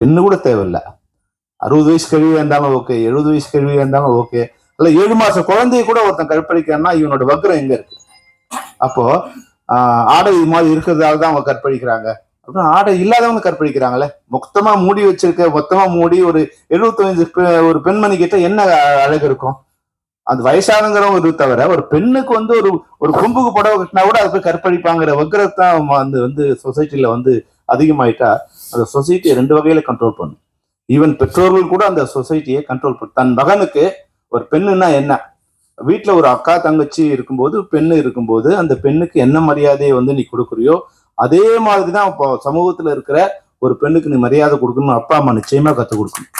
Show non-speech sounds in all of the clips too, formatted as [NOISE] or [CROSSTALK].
பெண்ணு கூட தேவையில்லை. அறுபது வயசு கழிவு இருந்தாலும் ஓகே எழுபது வயசு கழிவியா இருந்தாலும் ஓகே இல்லை ஏழு மாதம் குழந்தைய கூட ஒருத்தன் கற்பழிக்கிறான்னா இவனோட வக்ரம் எங்க இருக்கு? அப்போ ஆடை இது மாதிரி இருக்கிறதால தான் அவங்க கற்பழிக்கிறாங்க. அப்புறம் ஆடை இல்லாதவங்க கற்பழிக்கிறாங்களே மொத்தமா மூடி வச்சிருக்க மொத்தமா மூடி ஒரு எழுபத்தஞ்சு ஒரு பெண்மணி கிட்ட என்ன அழகு இருக்கும்? அந்த வயசானங்கிறவங்க இது தவிர ஒரு பெண்ணுக்கு வந்து ஒரு ஒரு கொம்புக்கு புடவை கட்டினா கூட அதை போய் கற்பழிப்பாங்கிற வக்ரத்தான் வந்து வந்து சொசைட்டில வந்து அதிகமாயிட்டா அந்த சொசைட்டியை ரெண்டு வகையில கண்ட்ரோல் பண்ணும். ஈவன் பெற்றோர்கள் கூட அந்த சொசைட்டியை கண்ட்ரோல் பண்ணும் தன் மகனுக்கு ஒரு பெண்ணுன்னா என்ன? வீட்டில் ஒரு அக்கா தங்கச்சி இருக்கும்போது பெண்ணு இருக்கும்போது அந்த பெண்ணுக்கு என்ன மரியாதையை வந்து நீ கொடுக்குறியோ அதே மாதிரி தான் இப்போ சமூகத்தில் இருக்கிற ஒரு பெண்ணுக்கு நீ மரியாதை கொடுக்கணும் அப்பா அம்மா நிச்சயமாக கற்றுக் கொடுக்கணும்.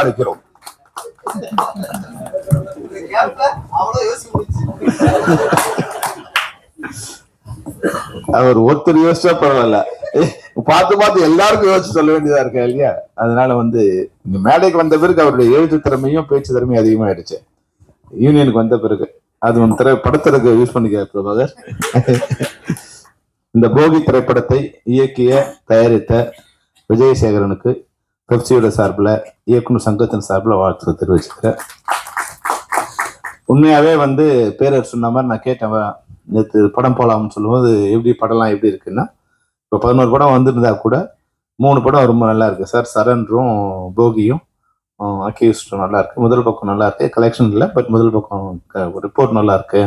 அழைக்கிறோம் அவர் ஒருத்தர் யோசிச்சா பரவாயில்ல. பார்த்து பார்த்து எல்லாருக்கும் யோசிச்சு சொல்ல வேண்டியதா இருக்கா இல்லையா? அதனால வந்து இந்த மேடைக்கு வந்த பிறகு அவருடைய எழுத்து திறமையும் பேச்சு திறமையும் அதிகமாயிடுச்சு. யூனியனுக்கு வந்த பிறகு. அது ஒன் திரை படத்திற்கு யூஸ் பண்ணிக்க பிரபாகர். இந்த போகி திரைப்படத்தை இயக்கிய தயாரித்த விஜயசேகரனுக்கு பெப்சியோட சார்பில் இயக்குனர் சங்கத்தின் சார்பில் வாழ்த்து தெரிவிச்சுக்கிறேன். உண்மையாகவே வந்து பேரர் சொன்ன மாதிரி நான் கேட்டேன் நேற்று படம் போகலாம்னு சொல்லும்போது எப்படி படம்லாம் எப்படி இருக்குன்னா இப்போ பதினோரு படம் வந்திருந்தா கூட மூணு படம் ரொம்ப நல்லா இருக்கு. சார் சரண்டரும் போகியும் அக்யூஸ்டும் நல்லா இருக்கு. முதல் பக்கம் நல்லா இருக்கு. கலெக்ஷன் இல்லை பட் முதல் பக்கம் ரிப்போர்ட் நல்லா இருக்கு.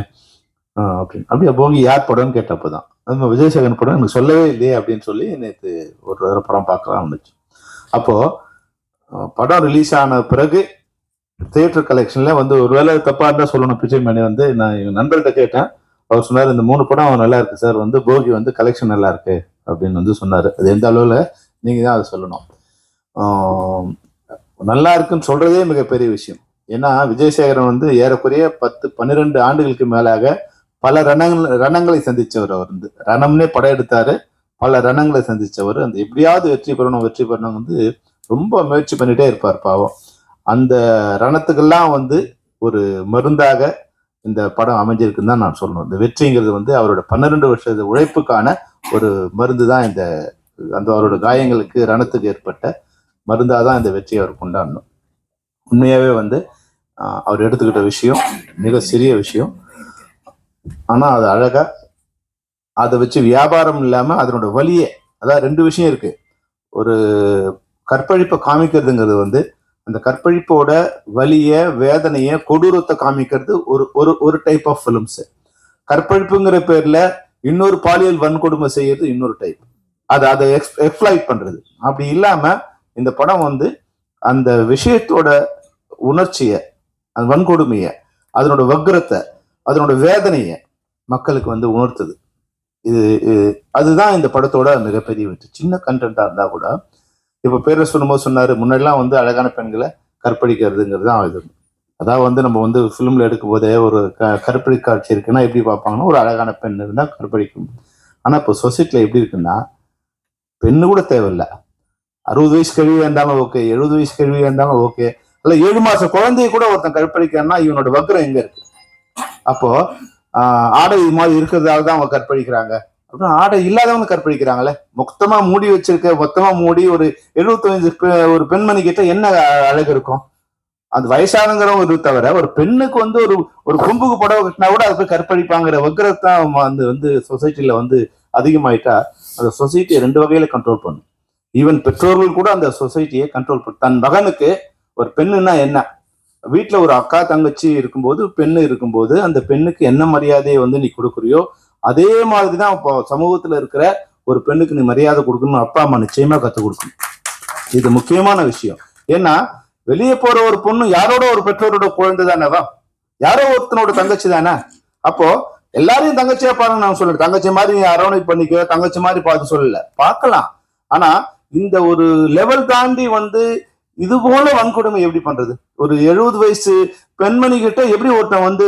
அப்படின்னு. அப்படியே போகி யார் படம்னு கேட்டப்போ தான் அது விஜயசேகரன் படம் எனக்கு சொல்லவே இல்லையே அப்படின்னு சொல்லி நேற்று ஒரு தடவை படம் பார்க்கலாம் வந்துச்சு அப்போ படம் ரிலீஸ் ஆன பிறகு தியேட்டர் கலெக்ஷன்ல வந்து ஒருவேளை தப்பா இருந்தா சொல்லணும். பிச்சை மணி வந்து நான் எங்க நண்பர்கிட்ட கேட்டேன். அவர் சொன்னார் இந்த மூணு படம் நல்லா இருக்கு சார். வந்து போகி வந்து கலெக்ஷன் நல்லா இருக்கு. அப்படின்னு வந்து சொன்னார். அது எந்த அளவில்? நீங்க தான் அதை சொல்லணும். நல்லா இருக்குன்னு சொல்றதே மிகப்பெரிய விஷயம். ஏன்னா விஜயசேகரன் வந்து ஏறக்குறைய பத்து பன்னிரெண்டு ஆண்டுகளுக்கு மேலாக பல ரணங்கள் ரணங்களை சந்திச்சவர் அவர் வந்து. ரணம்னே படம் எடுத்தாரு. பல ரணங்களை சந்திச்சவர் அந்த எப்படியாவது வெற்றி பெறணும் வெற்றி பெறணும் வந்து ரொம்ப முயற்சி பண்ணிட்டே இருப்பார் பாவம். அந்த ரணத்துக்கெல்லாம் வந்து ஒரு மருந்தாக இந்த படம் அமைஞ்சிருக்குன்னு தான் நான் சொல்லணும். இந்த வெற்றிங்கிறது வந்து அவரோட பன்னிரெண்டு வருஷ உழைப்புக்கான ஒரு மருந்து தான் இந்த அந்த அவரோட காயங்களுக்கு ரணத்துக்கு ஏற்பட்ட மருந்தாக தான் இந்த வெற்றியை அவர் கொண்டாடணும் உண்மையாகவே வந்து அவர் எடுத்துக்கிட்ட விஷயம் மிக சிறிய விஷயம். ஆனால் அது அழகாக அதை வச்சு வியாபாரம் இல்லாமல் அதனோட வழியே அதாவது ரெண்டு விஷயம் இருக்கு. ஒரு கற்பழிப்பை காமிக்கிறதுங்கிறது வந்து அந்த கற்பழிப்போட வலியை வேதனைய கொடூரத்தை காமிக்கிறது ஒரு ஒரு ஒரு டைப் ஆஃப் ஃபிலிம்ஸ் கற்பழிப்புங்கிற பேர்ல இன்னொரு பாலியல் வன்கொடுமை செய்யறது இன்னொரு டைப் அது அதை எக்ஸ் எக்ஸ்பிளைட் பண்றது. அப்படி இல்லாம இந்த படம் வந்து அந்த விஷயத்தோட உணர்ச்சிய அந்த வன்கொடுமைய அதனோட வக்ரத்தை அதனோட வேதனைய மக்களுக்கு வந்து உணர்த்துது. இது இது- அதுதான் இந்த படத்தோட மிகப்பெரிய வெற்றி. சின்ன கண்டென்ட்டாக இருந்தால் கூட இப்போ பேர சொல்லும்போது சொன்னார் முன்னாடிலாம் வந்து அழகான பெண்களை கற்பழிக்கிறதுங்கிறது தான் இது அதாவது வந்து நம்ம வந்து ஃபிலிமில் எடுக்கும் போதே ஒரு க கற்பழி காட்சி இருக்குன்னா எப்படி பார்ப்பாங்கன்னா ஒரு அழகான பெண் இருந்தால் கற்பழிக்கும். ஆனால் இப்போ சொசைட்டியில் எப்படி இருக்குன்னா பெண்ணு கூட தேவையில்லை. அறுபது வயசு கழிவு இருந்தாலும் ஓகே எழுபது வயசு கழிவு இருந்தாலும் ஓகே. இல்லை ஏழு மாதம் குழந்தைய கூட ஒருத்தன் கற்பழிக்கிறான்னா இவனோட வக்ரம் எங்கே இருக்கு? அப்போது ஆடை இது மாதிரி இருக்கிறதால தான் அவங்க கற்பழிக்கிறாங்க. அப்புறம் ஆடை இல்லாதவங்க கற்பழிக்கிறாங்களே மொத்தமா மூடி வச்சிருக்க மொத்தமா மூடி ஒரு எழுபத்தஞ்சு ஒரு பெண்மணி கிட்ட என்ன அழகு இருக்கும்? அந்த வயசானங்கிறவங்க இது தவிர ஒரு பெண்ணுக்கு வந்து ஒரு ஒரு கொம்புக்கு புடவை கட்டினா கூட அதை போய் கற்பழிப்பாங்கிற வக்கரத்தான் வந்து வந்து சொசைட்டில வந்து அதிகமாயிட்டா அந்த சொசைட்டியை ரெண்டு வகையில கண்ட்ரோல் பண்ணும். ஈவன் பெற்றோர்கள் கூட அந்த சொசைட்டியை கண்ட்ரோல் பண்ணும் தன் மகனுக்கு ஒரு பெண்ணுன்னா என்ன? வீட்டில் ஒரு அக்கா தங்கச்சி இருக்கும்போது பெண்ணு இருக்கும்போது அந்த பெண்ணுக்கு என்ன மரியாதையை வந்து நீ கொடுக்குறியோ அதே மாதிரி தான் இப்போ சமூகத்தில் இருக்கிற ஒரு பெண்ணுக்கு நீ மரியாதை கொடுக்கணும் அப்பா அம்மா நிச்சயமா கற்றுக் கொடுக்கணும். இது முக்கியமான விஷயம். ஏன்னா வெளியே போற ஒரு பொண்ணு யாரோட ஒரு பெற்றோரோட குழந்தை தானேவா யாரோ ஒருத்தனோட தங்கச்சி தானே? அப்போ எல்லாரையும் தங்கச்சியா பாருங்க நான் சொல்றேன் தங்கச்சி மாதிரி நீ அரவணைப்பு பண்ணிக்க தங்கச்சி மாதிரி பார்த்து சொல்லல. பார்க்கலாம். ஆனா இந்த ஒரு லெவல் தாண்டி வந்து இது போல வன்கொடுமை எப்படி பண்றது? ஒரு எழுபது வயசு பெண்மணி கிட்ட எப்படி ஒருத்தன் வந்து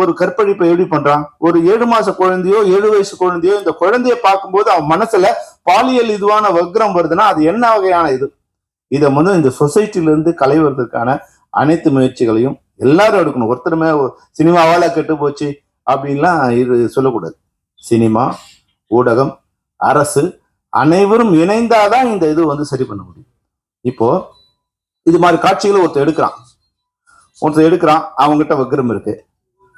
ஒரு கற்பழிப்பை எப்படி பண்றான்? ஒரு ஏழு மாச குழந்தையோ ஏழு வயசு குழந்தையோ இந்த குழந்தைய பார்க்கும்போது அவன் மனசுல பாலியல் இதுவான வக்ரம் வருதுன்னா அது என்ன வகையான இது? இதை வந்து இந்த சொசைட்டிலிருந்து களைவதற்கான அனைத்து முயற்சிகளையும் எல்லாரும் எடுக்கணும். ஒருத்தருமே சினிமாவால கெட்டு போச்சு அப்படின்லாம் இது சொல்லக்கூடாது. சினிமா ஊடகம் அரசு அனைவரும் இணைந்தாதான் இந்த இது வந்து சரி பண்ண முடியும். இப்போ இது மாதிரி காட்சிகளை ஒருத்தர் எடுக்கிறான். ஒருத்தர் எடுக்கிறான் அவங்ககிட்ட வக்கிரம் இருக்கு.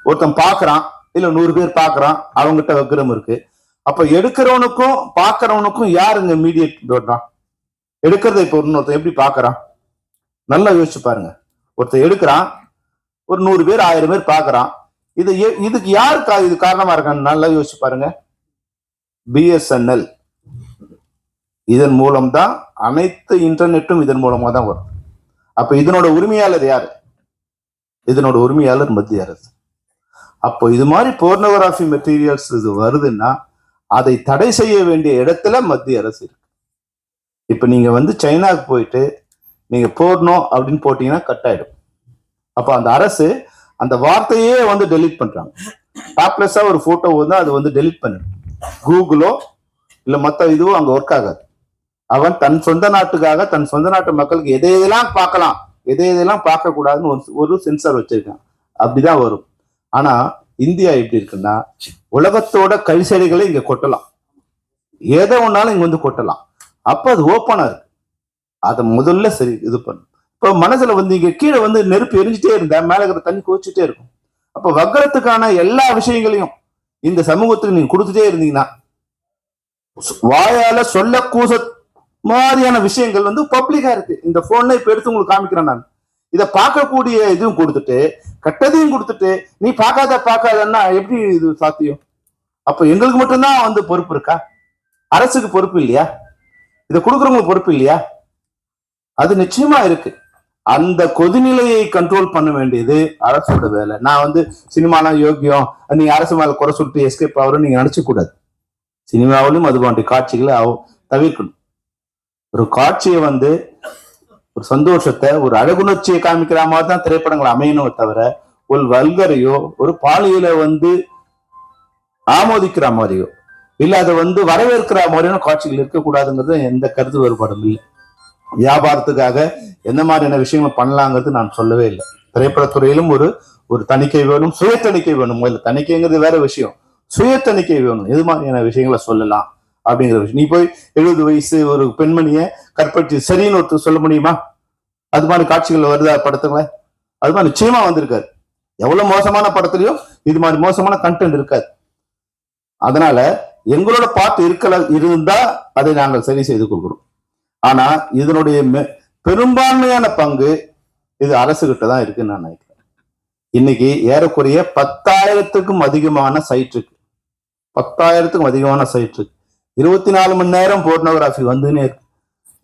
ஒருத்தன் பார்க்கறான் இல்ல நூறு பேர் பார்க்கறான் அவங்ககிட்ட வக்கிரம் இருக்கு. அப்ப எடுக்கிறவனுக்கும் பார்க்கறவனுக்கும் யாருங்க மீடியேட் போடுறான் எடுக்கிறத இப்போ இன்னொருத்தன் எப்படி பார்க்கறான்? நல்லா யோசிச்சு பாருங்க. ஒருத்தர் எடுக்கிறான் ஒரு நூறு பேர் ஆயிரம் பேர் பார்க்கறான். இது எ- இதுக்கு யார் இது காரணமா இருக்கான்னு நல்லா யோசிச்சு பாருங்க. பிஎஸ்என்எல் இதன் மூலம் தான் அனைத்து இன்டர்நெட்டும் இதன் மூலமா தான் வரும். அப்ப இதனோட உரிமையாளர் யாரு? இதனோட உரிமையாளர் மத்திய அரசு. அப்போ இது மாதிரி போர்னோகிராஃபி மெட்டீரியல்ஸ் இது வருதுன்னா அதை தடை செய்ய வேண்டிய இடத்துல மத்திய அரசு இருக்கு. இப்ப நீங்க வந்து சைனாவுக்கு போயிட்டு நீங்க போர்னோ அப்படின்னு போட்டீங்கன்னா கட் ஆயிடும் அப்ப அந்த அரசு அந்த வார்த்தையே வந்து டெலீட் பண்றாங்க. டாப்லெஸ்ஸா ஒரு போட்டோ வந்து அது வந்து டெலீட் பண்ணிடும். கூகுளோ இல்ல மத்த இதுவோ அங்க ஒர்க் ஆகாது. அவன் தன் சொந்த நாட்டுக்காக தன் சொந்த நாட்டு மக்களுக்கு எதை எதெல்லாம் பார்க்கலாம் எதை எதெல்லாம் பார்க்க கூடாதுன்னு ஒரு ஒரு சென்சார் வச்சிருக்கான். அப்படிதான் வரும். ஆனா இந்தியா எப்படி இருக்குன்னா உலகத்தோட கழிசடைகளை இங்க கொட்டலாம். எதை ஒன்னாலும் இங்க வந்து கொட்டலாம். அப்ப அது ஓப்பனா இருக்கு. அதை முதல்ல சரி இது பண்ணும் இப்போ மனசுல வந்து இங்க கீழே வந்து நெருப்பு எரிஞ்சிட்டே இருந்தா மேல இருக்கிற தண்ணி கோச்சிட்டே இருக்கும். அப்ப வக்கரத்துக்கான எல்லா விஷயங்களையும் இந்த சமூகத்துக்கு நீங்க கொடுத்துட்டே இருந்தீங்கன்னா வாயால சொல்ல கூச மாதிரியான விஷயங்கள் வந்து பப்ளிக்கா இருக்கு. இந்த போன்ல இப்ப எடுத்து உங்களுக்கு காமிக்கிறேன் நான். இதை பார்க்கக்கூடிய இதுவும் கொடுத்துட்டு கெட்டதையும் கொடுத்துட்டு நீ பார்க்காத பார்க்காதன்னா எப்படி இது சாத்தியம்? அப்ப எங்களுக்கு மட்டும்தான் வந்து பொறுப்பு இருக்கா? அரசுக்கு பொறுப்பு இல்லையா? இதை கொடுக்குறவங்களுக்கு பொறுப்பு இல்லையா? அது நிச்சயமா இருக்கு. அந்த கொதிநிலையை கண்ட்ரோல் பண்ண வேண்டியது அரசோட வேலை. நான் வந்து சினிமாலாம் யோக்கியம். நீங்க அரசு மேல குறை சொல்லிட்டு எஸ்கேப் ஆகிறோம் நீங்க நினைச்சு கூடாது சினிமாவிலும் அது போன்ற காட்சிகளை தவிர்க்கணும். ஒரு காட்சியை வந்து ஒரு சந்தோஷத்தை ஒரு அழகுணர்ச்சியை காமிக்கிற மாதிரி தான் திரைப்படங்கள் அமையணுமே தவிர ஒரு வல்கரையோ ஒரு பாலியல வந்து ஆமோதிக்கிற மாதிரியோ இல்ல அதை வந்து வரவேற்கிற மாதிரியான காட்சிகள் இருக்கக்கூடாதுங்கிறது எந்த கருத்து வேறுபாடும் இல்லை. வியாபாரத்துக்காக எந்த மாதிரியான விஷயங்கள் பண்ணலாங்கிறது நான் சொல்லவே இல்லை. திரைப்படத்துறையிலும் ஒரு ஒரு தணிக்கை வேணும் சுய தணிக்கை வேணும். இல்லை தணிக்கைங்கிறது வேற விஷயம். சுய தணிக்கை வேணும். எது மாதிரியான விஷயங்களை சொல்லலாம்? அப்படிங்கிற விஷயம். நீ போய் எழுபது வயசு ஒரு பெண்மணியை கற்பழிச்சு சரின்னு ஒருத்தர் சொல்ல முடியுமா? அது மாதிரி காட்சிகள் வருதா படத்துல அது மாதிரி நிச்சயமா வந்திருக்காது எவ்வளவு மோசமான படத்துலயோ இது மாதிரி மோசமான கண்டென்ட் இருக்காது. அதனால எங்களோட பாட்டு இருக்கல இருந்தா அதை நாங்கள் சரி செய்து கொள்கிறோம் ஆனா இதனுடைய பெரும்பான்மையான பங்கு இது அரசு கிட்ட தான் இருக்குன்னு நான் நினைக்கிறேன். இன்னைக்கு ஏறக்குறைய பத்தாயிரத்துக்கும் அதிகமான சைட் இருக்கு. பத்தாயிரத்துக்கும் அதிகமான சைட் இருக்கு. இருபத்தி நாலு மணி நேரம் போர்னோகிராஃபி வந்துன்னே இருக்கு.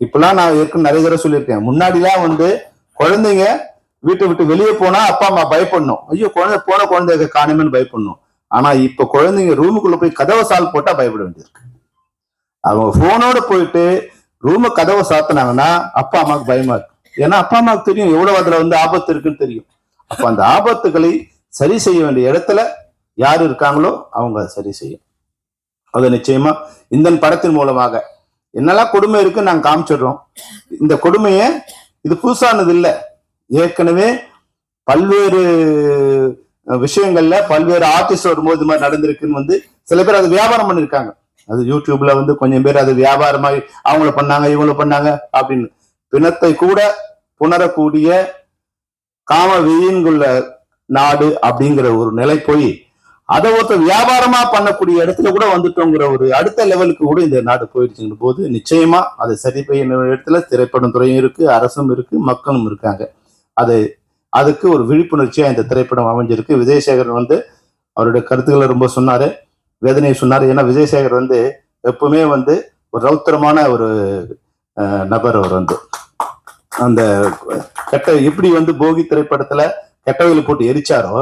இப்பெல்லாம் நான் ஏற்கனவே நிறைய தடவை சொல்லியிருக்கேன். முன்னாடிலாம் வந்து குழந்தைங்க வீட்டை விட்டு வெளியே போனா அப்பா அம்மா பயப்படணும். ஐயோ குழந்தை போன குழந்தை காணுமேன்னு பயப்படணும். ஆனா இப்ப குழந்தைங்க ரூமுக்குள்ள போய் கதவை சால் போட்டா பயப்பட வேண்டியிருக்கு. அவங்க போனோட போயிட்டு ரூம கதவை சாத்தினாங்கன்னா அப்பா அம்மாவுக்கு பயமா இருக்கு. ஏன்னா அப்பா அம்மாவுக்கு தெரியும் எவ்வளவு அதுல வந்து ஆபத்து இருக்குன்னு தெரியும். அப்ப அந்த ஆபத்துகளை சரி செய்ய வேண்டிய இடத்துல யார் இருக்காங்களோ அவங்க அதை சரி செய்யும் அது நிச்சயமா இந்த படத்தின் மூலமாக. என்னெல்லாம் கொடுமை இருக்கு நாங்க காமிச்சிடுறோம். இந்த கொடுமையை இது புதுசானது இல்லை. ஏற்கனவே பல்வேறு விஷயங்கள்ல பல்வேறு ஆர்டிஸ்ட் வரும்போது இது மாதிரி நடந்திருக்குன்னு வந்து சில பேர் அதை வியாபாரம் பண்ணிருக்காங்க. அது யூடியூப்ல வந்து கொஞ்சம் பேர் அது வியாபாரமாய் அவங்கள பண்ணாங்க இவங்கள பண்ணாங்க அப்படின்னு. பிணத்தை கூட புணரக்கூடிய காம வெயின்குள்ள நாடு அப்படிங்கிற ஒரு நிலை போய் அதை ஒருத்தர் வியாபாரமா பண்ணக்கூடிய இடத்துல கூட வந்துட்டோங்கிற ஒரு அடுத்த லெவலுக்கு கூட இந்த நாடு போயிடுச்சுங்கிற போது நிச்சயமா அதை சரி செய்ய இடத்துல திரைப்படம் துறையும் இருக்கு அரசும் இருக்கு மக்களும் இருக்காங்க. அது அதுக்கு ஒரு விழிப்புணர்ச்சியா இந்த திரைப்படம் அமைஞ்சிருக்கு. விஜயசேகரன் வந்து அவருடைய கருத்துக்களை ரொம்ப சொன்னாரு வேதனையை சொன்னாரு. ஏன்னா விஜயசேகர் வந்து எப்பவுமே வந்து ஒரு ரௌத்திரமான ஒரு நபர் அவர் வந்து. அந்த கெட்ட எப்படி வந்து போகி திரைப்படத்துல கெட்டவைகளை போட்டு எரிச்சாரோ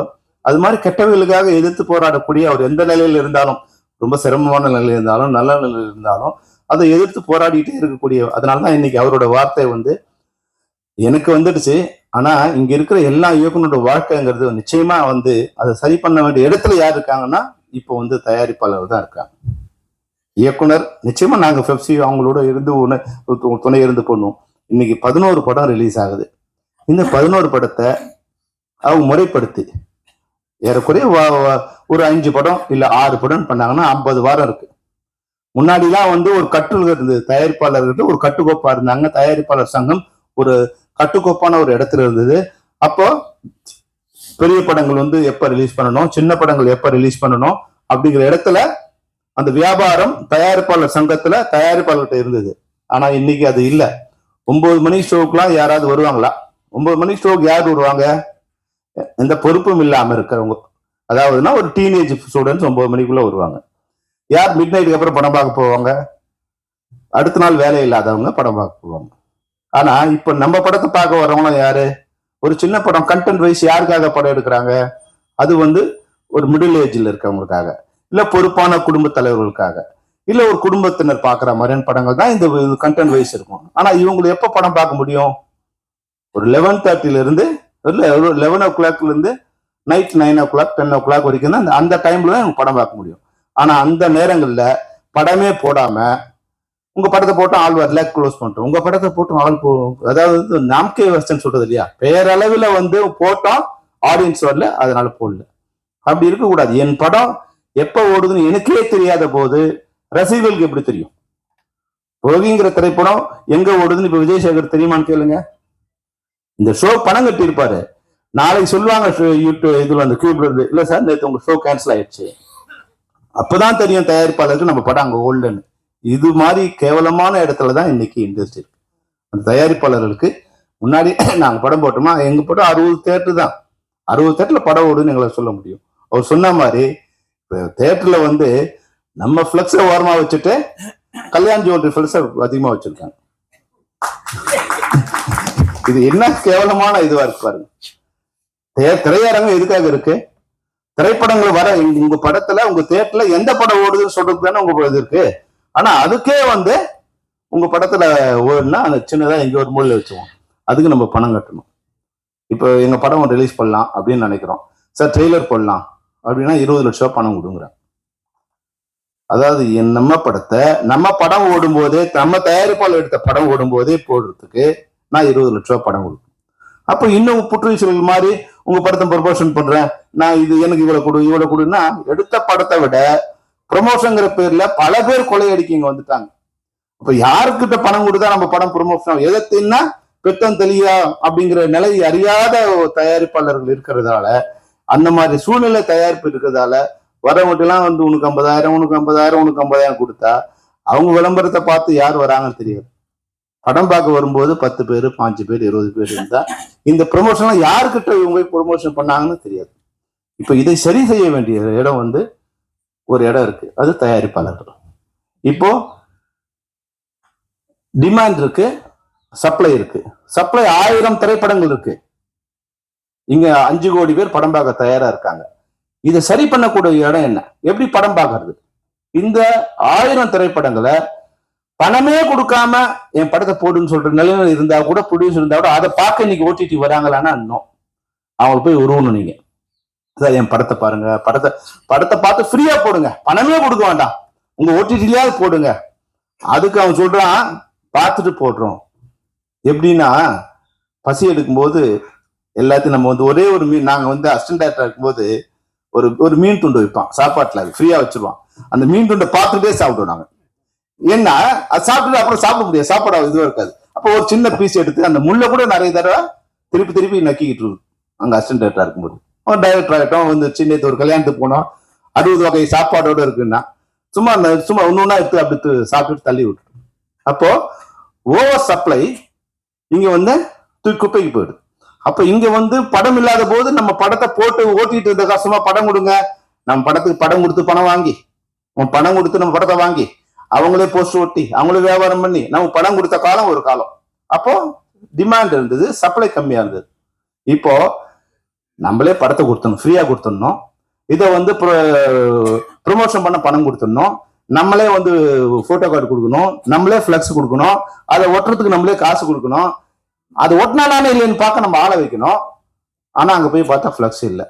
அது மாதிரி கெட்டவர்களுக்காக எதிர்த்து போராடக்கூடிய அவர் எந்த நிலையில் இருந்தாலும் ரொம்ப சிரமமான நிலையில் இருந்தாலும் நல்ல நிலையில் இருந்தாலும் அதை எதிர்த்து போராடிட்டே இருக்கக்கூடிய அதனாலதான் இன்னைக்கு அவரோட வார்த்தை வந்து எனக்கு வந்துடுச்சு. ஆனா இங்க இருக்கிற எல்லா இயக்குனரோட வாழ்க்கைங்கிறது நிச்சயமா வந்து அதை சரி பண்ண வேண்டிய இடத்துல யார் இருக்காங்கன்னா இப்போ வந்து தயாரிப்பாளர் தான் இருக்காங்க. இயக்குனர் நிச்சயமா நாங்க பெப்சி அவங்களோட இருந்து உன- துணை இருந்து பண்ணுவோம் இன்னைக்கு பதினோரு படம் ரிலீஸ் ஆகுது. இந்த பதினோரு படத்தை அவங்க முறைப்படுத்தி ஏறக்குறைய ஒரு அஞ்சு படம் இல்லை ஆறு படம் பண்ணாங்கன்னா ஐம்பது வாரம் இருக்கு. முன்னாடிலாம் வந்து ஒரு கட்டுகள் இருந்தது. தயாரிப்பாளர்கள் ஒரு கட்டுக்கோப்பா இருந்தாங்க. தயாரிப்பாளர் சங்கம் ஒரு கட்டுக்கோப்பான ஒரு இடத்துல இருந்தது. அப்போ பெரிய படங்கள் வந்து எப்ப ரிலீஸ் பண்ணணும்? சின்ன படங்கள் எப்ப ரிலீஸ் பண்ணணும்? அப்படிங்கிற இடத்துல அந்த வியாபாரம் தயாரிப்பாளர் சங்கத்துல தயாரிப்பாளர்கிட்ட இருந்தது. ஆனா இன்னைக்கு அது இல்லை. ஒன்பது மணி ஷோக்குலாம் யாராவது வருவாங்களா? ஒன்பது மணி ஷோக்கு யார் வருவாங்க? எந்த பொறுப்பும் இல்லாமல் இருக்கிறவங்க. அதாவதுன்னா ஒரு டீனேஜ் ஸ்டூடெண்ட்ஸ் ஒன்பது மணிக்குள்ளே வருவாங்க. யார் மிட் நைட்டுக்கு அப்புறம் படம் பார்க்க போவாங்க? அடுத்த நாள் வேலை இல்லாதவங்க படம் பார்க்க போவாங்க. ஆனால் இப்போ நம்ம படத்தை பார்க்க வரவங்களும் யாரு? ஒரு சின்ன படம் கண்டென்ட் வைஸ் யாருக்காக படம் எடுக்கிறாங்க? அது வந்து ஒரு மிடில் ஏஜில் இருக்கவங்களுக்காக. இல்லை பொறுப்பான குடும்ப தலைவர்களுக்காக. இல்லை ஒரு குடும்பத்தினர் பார்க்குற மாதிரியான படங்கள் தான் இந்த கண்டென்ட் வைஸ் இருக்கும். ஆனால் இவங்களை எப்போ படம் பார்க்க முடியும்? ஒரு லெவன் தேர்ட்டிலேருந்து இல்லை ஒரு லெவன் ஓ கிளாக்லேருந்து night nine o'clock ten o'clock வரைக்கும் தான் அந்த- டைமில் தான் எனக்கு படம் பார்க்க முடியும். ஆனால் அந்த நேரங்களில் படமே போடாமல் உங்கள் படத்தை போட்டு ஆள் வரல க்ளோஸ் பண்ணுறோம் உங்கள் படத்தை போட்டு ஆள் போ அதாவது நாம்கே வெஸ்டன் சொல்கிறது இல்லையா? பேரளவில் வந்து போட்டோம் ஆடியன்ஸ் வரல அதனால போடல. அப்படி இருக்கக்கூடாது. என் படம் எப்போ ஓடுதுன்னு எனக்கே தெரியாத போது ரசிகர்களுக்கு எப்படி தெரியும்? ரோகிங்கிற திரைப்படம் எங்கே ஓடுதுன்னு இப்போ விஜய் சேகர் தெரியுமான்னு கேளுங்க. இந்த ஷோ பணம் கட்டி இருப்பாரு நாளைக்கு சொல்லுவாங்க யூடியூப் இதுல அந்த கியூப்ல இருந்து இல்ல சார் நேற்று உங்க ஷோ கேன்சல் ஆயிடுச்சு. அப்பதான் தெரியும் தயாரிப்பாளருக்கு நம்ம படம் அங்க ஓடலன்னு இது மாதிரி கேவலமான இடத்துல தான் இன்னைக்கு இண்டஸ்ட்ரி இருக்கு. அந்த தயாரிப்பாளர்களுக்கு முன்னாடி [CLEARS THROAT] நாங்கள் படம் போட்டோமா எங்க படம் அறுபது தேட்டர் தான். அறுபது தேட்டர்ல படம் ஓடுன்னு எங்களை சொல்ல முடியும். அவர் சொன்ன மாதிரி தேட்டர்ல வந்து நம்ம ஃபிளக்ஸை ஓரமா வச்சுட்டு கல்யாண் ஜுவல்லரி ஃபிளக்ஸை அதிகமாக வச்சிருக்காங்க. இது என்ன கேவலமான இதுவா இருக்கு பாருங்க. திரையரங்கம் எதுக்காக இருக்கு? திரைப்படங்கள் வர உங்க- படத்துல உங்க தேட்டர்ல எந்த படம் ஓடுதுன்னு சொல்றது தானே உங்க இது இருக்கு. ஆனா அதுக்கே வந்து உங்க படத்துல ஓடுனா அந்த சின்னதா எங்க ஒரு மூலையில வச்சுவோம் அதுக்கு நம்ம பணம் கட்டணும். இப்போ எங்க படம் ரிலீஸ் பண்ணலாம் அப்படின்னு நினைக்கிறோம். சார் ட்ரெய்லர் போடலாம். அப்படின்னா இருபது லட்சம் ரூபா பணம் கொடுங்குறேன் அதாவது என் நம்ம படத்தை நம்ம படம் ஓடும்போதே நம்ம தயாரிப்பாளர் எடுத்த படம் ஓடும்போதே போடுறதுக்கு நான் இருபது லட்ச ரூபா படம் கொடுப்பேன் அப்போ இன்னும் புற்றுச்சூழல் மாதிரி உங்க படத்தை ப்ரொமோஷன் பண்றேன். நான் இது எனக்கு இவ்வளவு கொடு இவ்வளவு கொடுன்னா எடுத்த படத்தை விட ப்ரொமோஷன்ங்கிற பேர்ல பல பேர் கொலையடிக்க இங்க வந்துட்டாங்க. அப்ப யாருக்கிட்ட பணம் கொடுத்தா நம்ம படம் ப்ரொமோஷன் எதை தின்னா பெத்தம் தெளியா அப்படிங்கிற நிலை அறியாத தயாரிப்பாளர்கள் இருக்கிறதால அந்த மாதிரி சூழ்நிலை தயாரிப்பு இருக்கிறதால வரவங்கட்டெல்லாம் வந்து உனக்கு ஐம்பதாயிரம் உனக்கு ஐம்பதாயிரம் உனக்கு ஐம்பதாயிரம் கொடுத்தா அவங்க விளம்பரத்தை பார்த்து யார் வராங்கன்னு தெரியாது. படம் பார்க்க வரும்போது பத்து பேர் பாஞ்சு பேர் இருபது பேர் இருந்தா இந்த ப்ரொமோஷன்லாம் யாருக்கிட்ட இவங்க ப்ரொமோஷன் பண்ணாங்கன்னு தெரியாது. இப்போ இதை சரி செய்ய வேண்டிய இடம் வந்து ஒரு இடம் இருக்கு. அது தயாரிப்பாளர்கள். இப்போ டிமாண்ட் இருக்கு சப்ளை இருக்கு. சப்ளை ஆயிரம் திரைப்படங்கள் இருக்கு. இங்க அஞ்சு கோடி பேர் படம் பார்க்க தயாரா இருக்காங்க. இதை சரி பண்ணக்கூடிய இடம் என்ன? எப்படி படம் பார்க்கறது? இந்த ஆயிரம் திரைப்படங்களை பணமே கொடுக்காம என் படத்தை போடுன்னு சொல்ற நிலைமையில இருந்தா கூட ப்ரொடியூஸ் இருந்தா கூட அதை பார்க்க இன்னைக்கு ஓடிடி வராங்களான்னா இன்னும் அவங்களை போய் உருவணும் நீங்க. சார் என் படத்தை பாருங்க. படத்தை படத்தை பார்த்து ஃப்ரீயா போடுங்க. பணமே கொடுக்க வேண்டாம். உங்க ஓடிடிலயாவது போடுங்க. அதுக்கு அவன் சொல்றான் பார்த்துட்டு போடுறோம். எப்படின்னா பசி எடுக்கும்போது எல்லாத்தையும் நம்ம வந்து ஒரே ஒரு மீன் நாங்கள் வந்து அசிஸ்டன்ட் டேரக்டர் இருக்கும்போது ஒரு ஒரு மீன் துண்டு வைப்பான் சாப்பாட்டில் அது ஃப்ரீயாக வச்சிருவான். அந்த மீன் துண்டை பார்த்துட்டே சாப்பிடுவோம் நாங்கள் ஏன்னா அது சாப்பிட்டுட்டு அப்புறம் சாப்பிட முடியாது. சாப்பாடு இதுவும் இருக்காது. அப்போ ஒரு சின்ன பீஸ் எடுத்து அந்த முள்ளை கூட நிறைய தடவை திருப்பி திருப்பி நக்கிக்கிட்டு இருக்கும். அங்கே அசிஸ்டன்ட் டேரக்டரா இருக்கும்போது. அவன் டைரக்டர் ஆகட்டும் வந்து சின்ன ஒரு கல்யாணத்துக்கு போனோம். அறுபது வகை சாப்பாடோடு இருக்குன்னா சும்மா அந்த சும்மா ஒன்று ஒன்றா எடுத்து அப்படி சாப்பிட்டு சாப்பிட்டுட்டு தள்ளி விட்டுரும். அப்போ ஓவர் சப்ளை இங்கே வந்து தூக்கி குப்பைக்கு போயிடுது. அப்போ இங்கே வந்து படம் இல்லாத போது நம்ம படத்தை போட்டு ஓட்டிட்டு இருந்த காசுமா படம் கொடுங்க. நம்ம படத்துக்கு படம் கொடுத்து பணம் வாங்கி. உன் பணம் கொடுத்து நம்ம படத்தை வாங்கி. அவங்களே போஸ்ட் ஒட்டி அவங்களே வியாபாரம் பண்ணி நம்ம படம் கொடுத்த காலம் ஒரு காலம். அப்போ டிமாண்ட் இருந்தது சப்ளை கம்மியா இருந்தது. இப்போ நம்மளே படத்தை கொடுத்தணும் ஃப்ரீயா கொடுத்துடணும். இதை வந்து ப்ரொமோஷன் பண்ண பணம் கொடுத்துடணும். நம்மளே வந்து போட்டோ கார்டு கொடுக்கணும் நம்மளே ஃபிளக்ஸ் கொடுக்கணும். அதை ஒட்டுறதுக்கு நம்மளே காசு கொடுக்கணும். அது ஒட்டினாலே இல்லைன்னு பார்க்க நம்ம ஆளை வைக்கணும். ஆனா அங்க போய் பார்த்தா ஃபிளக்ஸ் இல்லை.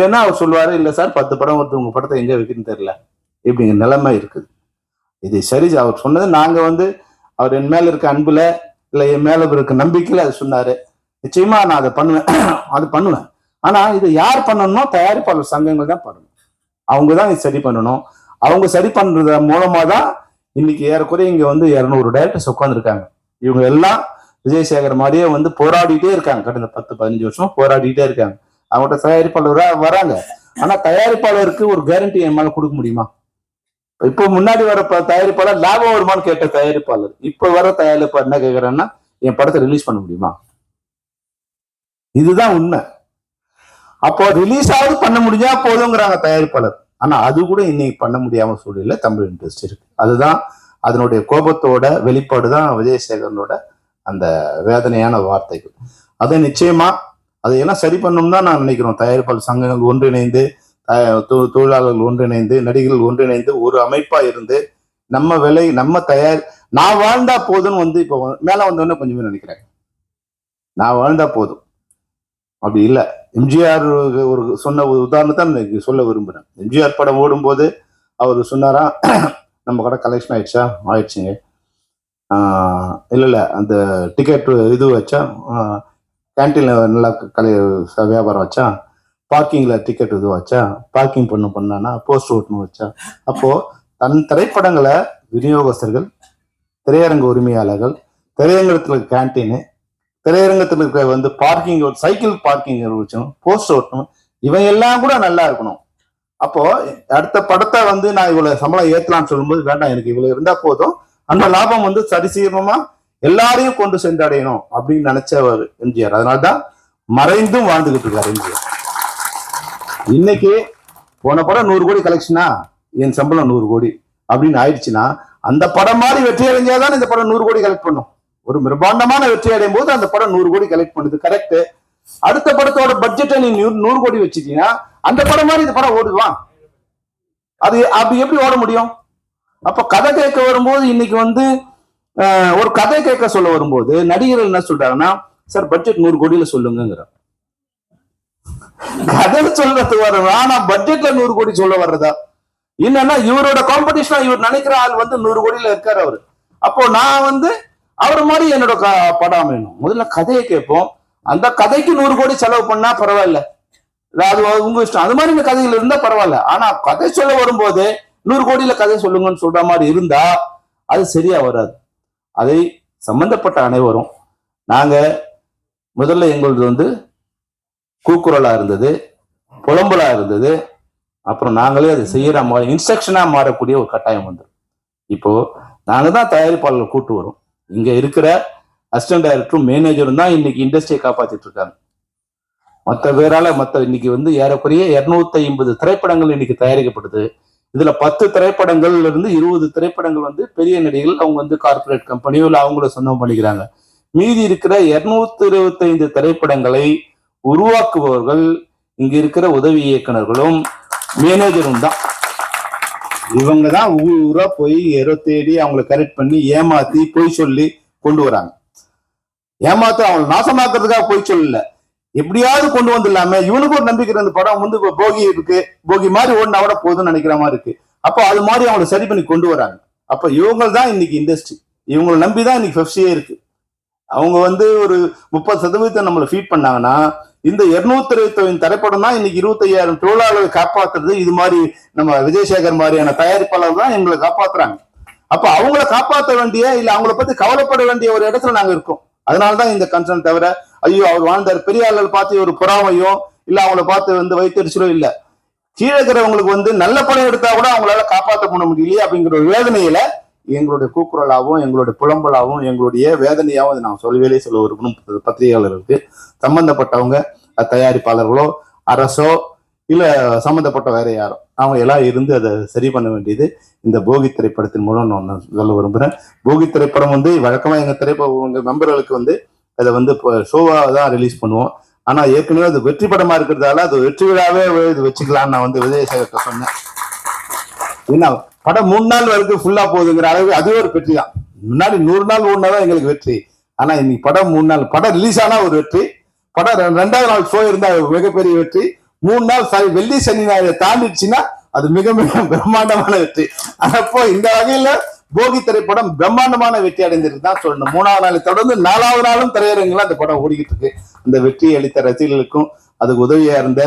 ஏன்னா அவர் சொல்லுவாரு இல்ல சார் பத்து படம் ஒருத்தவங்க உங்க படத்தை எங்க வைக்கணும்னு தெரியல. இப்படிங்க நிலைமை இருக்குது. இது சரி அவர் சொன்னது நாங்க வந்து அவர் என் மேல இருக்க அன்புல இல்ல என் மேல இருக்க நம்பிக்கையில அது சொன்னாரு. நிச்சயமா நான் அதை பண்ணுவேன். [COUGHS] அது பண்ணுவேன். ஆனா இது யார் பண்ணணும்னா தயாரிப்பாளர் சங்கங்கள் தான் பண்ணணும். அவங்க தான் இது சரி பண்ணணும். அவங்க சரி பண்றது மூலமா தான் இன்னைக்கு ஏறக்குறைய இங்க வந்து இரநூறு டேரக்டர்ஸ் உட்காந்துருக்காங்க இவங்க எல்லாம் விஜயசேகர் மாதிரியே வந்து போராடிட்டே இருக்காங்க. கடந்த பத்து பதினஞ்சு வருஷம் போராடிட்டே இருக்காங்க. அவங்கள்ட்ட தயாரிப்பாளராக வராங்க. ஆனா தயாரிப்பாளருக்கு ஒரு கேரண்டி என் மேல கொடுக்க முடியுமா? இப்போ முன்னாடி வர தயாரிப்பாளர் லாபம் வருமானு கேட்ட தயாரிப்பாளர் இப்ப வர தயாரிப்பாளர் என்ன கேக்குறேன்னா என் படத்தை ரிலீஸ் பண்ண முடியுமா? இதுதான் உண்மை. அப்போ ரிலீஸ் ஆகுது பண்ண முடிஞ்சா போதுங்கிறாங்க தயாரிப்பாளர். ஆனா அது கூட இன்னைக்கு பண்ண முடியாம சூழ்நிலை தமிழ் இண்டஸ்ட்ரி இருக்கு. அதுதான் அதனுடைய கோபத்தோட வெளிப்பாடு தான் விஜயசேகரனோட அந்த வேதனையான வார்த்தைகள். அதை நிச்சயமா அதை எல்லாம் சரி பண்ணணும் தான் நான் நினைக்கிறோம். தயாரிப்பாளர் சங்கங்கள் ஒன்றிணைந்து தொழிலாளர்கள் ஒன்றிணைந்து நடிகர்கள் ஒன்றிணைந்து ஒரு அமைப்பா இருந்து நம்ம விலை நம்ம தயார் நான் வாழ்ந்தா போதும்னு வந்து இப்போ மேல வந்தோடனே கொஞ்சமே நினைக்கிறேன் நான் வாழ்ந்தா போதும். அப்படி இல்லை. எம்ஜிஆர் ஒரு சொன்ன ஒரு உதாரணத்தை நான் சொல்ல விரும்புகிறேன் எம்ஜிஆர் படம் ஓடும்போது அவர் சொன்னாரா நம்ம கடை கலெக்ஷன் ஆயிடுச்சா? ஆயிடுச்சுங்க. இல்லை இல்லை அந்த டிக்கெட் இது வச்சா கேன்டீன்ல நல்லா கலை வியாபாரம் வச்சா பார்க்கிங்கில் டிக்கெட் இது வச்சா பார்க்கிங் பண்ண பண்ணானா போஸ்ட் ஓட்டணும் வச்சா. அப்போது தன் திரைப்படங்களை விநியோகஸ்தர்கள் திரையரங்க உரிமையாளர்கள் திரையரங்கத்தில் கேன்டீனு திரையரங்கத்தில் இருக்கிற வந்து பார்க்கிங் சைக்கிள் பார்க்கிங் வச்சணும் போஸ்ட் ஓட்டணும் இவன் எல்லாம் கூட நல்லா இருக்கணும். அப்போ அடுத்த படத்தை வந்து நான் இவ்வளவு சம்பளம் ஏத்தலாம்னு சொல்லும்போது வேண்டாம் எனக்கு இவ்வளவு இருந்தா போதும். அந்த லாபம் வந்து சரிசீரமா எல்லாரையும் கொண்டு சென்றடையணும் அப்படின்னு நினைச்சவர் எம்ஜிஆர். அதனால்தான் மறைந்தும் வாழ்ந்துகிட்டு இருக்காரு எம்ஜிஆர். இன்னைக்கு போன படம் நூறு கோடி கலெக்ஷனா என் சம்பளம் நூறு கோடி. அப்படின்னு ஆயிடுச்சுன்னா அந்த படம் மாதிரி வெற்றி அடைஞ்சாதான் இந்த படம் நூறு கோடி கலெக்ட் பண்ணும். ஒரு பிரம்மாண்டமான வெற்றி அடையும் போது அந்த படம் நூறு கோடி கலெக்ட் பண்ணுது. கரெக்ட் அடுத்த படத்தோட பட்ஜெட்டை நீ நூறு- கோடி வச்சுட்டீங்கன்னா அந்த படம் மாதிரி இந்த படம் ஓடுவான் அது அப்படி எப்படி ஓட முடியும்? அப்ப கதை கேட்க வரும்போது இன்னைக்கு வந்து ஒரு கதை கேட்க சொல்ல வரும்போது நடிகர்கள் என்ன சொல்றாங்கன்னா சார் பட்ஜெட் நூறு கோடியில சொல்லுங்கிற கதை சொல்றது வரும். ஆனா பட்ஜெட்ல நூறு கோடி சொல்ல வர்றதா? என்னன்னா இவரோட காம்படிஷனா இவர் நினைக்கிற ஆள் வந்து நூறு கோடியில இருக்காரு அவரு. அப்போ நான் வந்து அவர் மாதிரி என்னோட க- படம் வேணும் முதல்ல கதையை கேட்போம். அந்த கதைக்கு நூறு கோடி செலவு பண்ணா பரவாயில்ல. அது உங்க இஷ்டம். அது மாதிரி இந்த கதைகள் இருந்தா பரவாயில்ல. ஆனா கதை சொல்ல வரும்போது நூறு கோடியில கதை சொல்லுங்கன்னு சொல்ற மாதிரி இருந்தா அது சரியா வராது. அதை சம்பந்தப்பட்ட அனைவரும் நாங்க முதல்ல எங்களது வந்து கூக்குரலாக இருந்தது புலம்பலாக இருந்தது. அப்புறம் நாங்களே அதை செய்கிற மாதிரி இன்ஸ்ட்ரக்ஷனாக மாறக்கூடிய ஒரு கட்டாயம் வந்துடும் இப்போது நாங்கள் தான் தயாரிப்பாளர்கள் கூட்டு வரோம். இங்கே இருக்கிற அசிஸ்டன்ட் டைரக்டரும் மேனேஜரும் தான் இன்னைக்கு இண்டஸ்ட்ரியை காப்பாற்றிட்டு இருக்காங்க. மற்ற பேரால மற்ற இன்னைக்கு வந்து ஏறக்குறைய இருநூத்தி ஐம்பது திரைப்படங்கள் இன்னைக்கு தயாரிக்கப்படுது. இதுல பத்து திரைப்படங்கள்ல இருந்து இருபது திரைப்படங்கள் வந்து பெரிய நடிகர்கள் அவங்க வந்து கார்ப்பரேட் கம்பெனியோ இல்லை அவங்கள சொந்தம் பண்ணிக்கிறாங்க. மீதி இருக்கிற இருநூத்தி இருபத்தைந்து திரைப்படங்களை உருவாக்குபவர்கள் இங்க இருக்கிற உதவி இயக்குனர்களும் மேனேஜரும் தான். இவங்க தான் ஊர் ஊரா போய் எரோ தேடி அவங்களை கரெக்ட் பண்ணி ஏமாத்தி பொய் சொல்லி கொண்டு வராங்க. ஏமாத்து அவங்களை நாசமாக்குறதுக்காக பொய் சொல்லல. எப்படியாவது கொண்டு வந்துடலாமே. இவனுக்கு ஒரு நம்பிக்கை இருந்த படம் வந்து போகி இருக்கு. போகி மாதிரி ஓடினா கூட போதும்னு நினைக்கிற மாதிரி இருக்கு. அப்போ அது மாதிரி அவங்களை சரி பண்ணி கொண்டு வராங்க. அப்ப இவங்க தான் இன்னைக்கு இண்டஸ்ட்ரி இவங்களை நம்பி தான் இன்னைக்கு பெப்சியே இருக்கு. அவங்க வந்து ஒரு முப்பது சதவீதத்தை நம்மளை ஃபீட் பண்ணாங்கன்னா இந்த இருநூத்தி இருபத்தி திரைப்படம் தான் இன்னைக்கு இருபத்தையாயிரம் தொழிலாளர்களை காப்பாத்துறது இது மாதிரி நம்ம விஜயசேகர் மாதிரியான தயாரிப்பாளர் தான் எங்களை காப்பாத்துறாங்க. அப்ப அவங்கள காப்பாற்ற வேண்டிய இல்ல அவங்கள பத்தி கவலைப்பட வேண்டிய ஒரு இடத்துல நாங்க இருக்கோம். அதனாலதான் இந்த கன்சர்ன் தவிர ஐயோ அவர் வாழ்ந்தார். பெரியாளர் பார்த்து ஒரு பொறாமையோ இல்ல அவங்கள பார்த்து வந்து வைத்தறிச்சலோ இல்ல. கீழே இருக்கிறவங்களுக்கு வந்து நல்ல படம் எடுத்தா கூட அவங்களால காப்பாற்ற பண்ண முடியலையே அப்படிங்கிற ஒரு வேதனையில எங்களுடைய கூக்குரலாகவும் எங்களுடைய புலம்பலாகவும் எங்களுடைய வேதனையாகவும் அதை நான் சொல்லவே சொல்ல விரும்பணும் பத்திரிகையாளர்களுக்கு சம்பந்தப்பட்டவங்க தயாரிப்பாளர்களோ அரசோ இல்லை சம்மந்தப்பட்ட வேற யாரோ அவங்க எல்லாம் இருந்து அதை சரி பண்ண வேண்டியது இந்த போகி திரைப்படத்தின் மூலம் நான் ஒன்று சொல்ல விரும்புகிறேன் போகி திரைப்படம் வந்து வழக்கமாக எங்கள் திரைப்படம் எங்கள் மெம்பர்களுக்கு வந்து அதை வந்து இப்போ ஷோவாக தான் ரிலீஸ் பண்ணுவோம். ஆனால் ஏற்கனவே அது வெற்றி படமாக இருக்கிறதால அது வெற்றி விழாவே இது வச்சுக்கலாம்னு நான் வந்து விஜயசேகர்கிட்ட சொன்னேன். என்ன? படம் மூணு நாள் வரைக்கும் ஃபுல்லா போகுதுங்கிற அளவு அதுவே ஒரு வெற்றி தான். முன்னாடி நூறு நாள் ஓடினாதான் எங்களுக்கு வெற்றி. ஆனா இன்னைக்கு படம் மூணு நாள் படம் ரிலீஸ் ஆனா ஒரு வெற்றி. படம் ரெ- ரெண்டாவது நாள் ஷோ இருந்தா மிகப்பெரிய வெற்றி. மூணு நாள் சரி வெள்ளி சனி ஞாயிறு தாண்டிடுச்சுன்னா அது மிக மிக பிரம்மாண்டமான வெற்றி. அப்போ இந்த வகையில போகி திரைப்படம் பிரம்மாண்டமான வெற்றி அடைந்திருக்கு தான் சொல்லணும். மூணாவது நாளை தொடர்ந்து நாலாவது நாளும் திரையரங்குல அந்த படம் ஓடிக்கிட்டு இருக்கு. அந்த வெற்றியை அளித்த ரசிகர்களுக்கும் அதுக்கு உதவியா இருந்த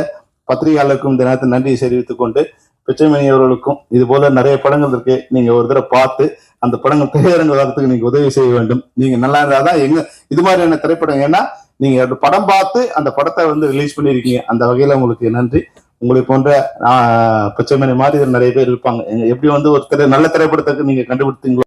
பத்திரிகையாளருக்கும் இந்த நேரத்தில் நன்றியை தெரிவித்துக் கொண்டு பிச்சைமணி அவர்களுக்கும் இது போல நிறைய படங்கள் இருக்கு. நீங்க ஒரு தடவை பார்த்து அந்த படங்கள் திரையரங்கு வரத்துக்கு நீங்க உதவி செய்ய வேண்டும். நீங்க நல்லா இருந்தாதான் எங்க இது மாதிரியான திரைப்படம். ஏன்னா நீங்க அந்த படம் பார்த்து அந்த படத்தை வந்து ரிலீஸ் பண்ணிருக்கீங்க. அந்த வகையில உங்களுக்கு நன்றி. உங்களை போன்ற பிச்சைமணி மாதிரி நிறைய பேர் இருப்பாங்க. எங்க- எப்படி வந்து ஒரு திரை நல்ல திரைப்படத்துக்கு நீங்க கண்டுபிடித்தீங்களோ